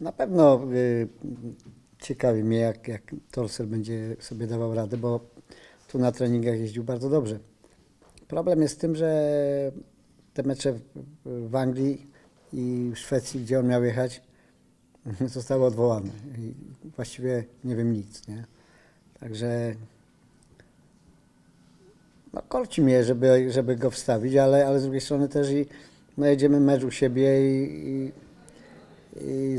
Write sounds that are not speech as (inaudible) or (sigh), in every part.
Na pewno y, ciekawi mnie, jak, jak Torsel będzie sobie dawał radę, bo tu na treningach jeździł bardzo dobrze. Problem jest w tym, że te mecze w, Anglii i w Szwecji, gdzie on miał jechać, (laughs) zostały odwołane. I właściwie nie wiem nic, nie? Także no, korci mnie, żeby, żeby go wstawić, ale, ale z drugiej strony też i no, jedziemy mecz u siebie i, i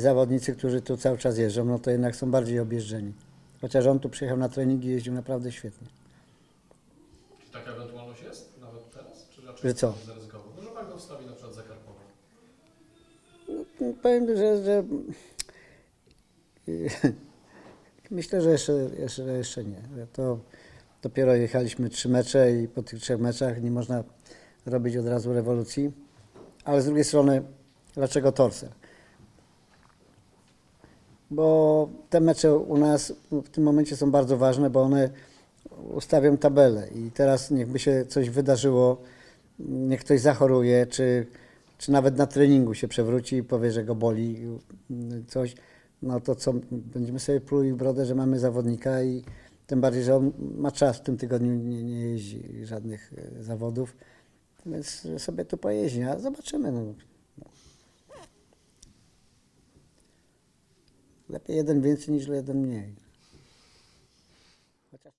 zawodnicy, którzy tu cały czas jeżdżą, no to jednak są bardziej objeżdżeni. Chociaż on tu przyjechał na treningi i jeździł naprawdę świetnie. Czy taka ewentualność jest nawet teraz? Czy raczej Że co? zaryzykował? No, że pan go wstawi na przykład za Karpowa. No, Powiem, że, że (laughs) myślę, że jeszcze, jeszcze, jeszcze nie. To dopiero jechaliśmy trzy mecze i po tych trzech meczach nie można robić od razu rewolucji. Ale z drugiej strony, dlaczego Torsel? Bo te mecze u nas w tym momencie są bardzo ważne, bo one ustawią tabelę i teraz niechby się coś wydarzyło, niech ktoś zachoruje, czy, czy nawet na treningu się przewróci i powie, że go boli coś, no to co, będziemy sobie pluli w brodę, że mamy zawodnika i tym bardziej, że on ma czas w tym tygodniu, nie, nie jeździ żadnych e, zawodów, więc sobie tu pojeździ, a zobaczymy. No. Lepiej jeden więcej niż jeden mniej.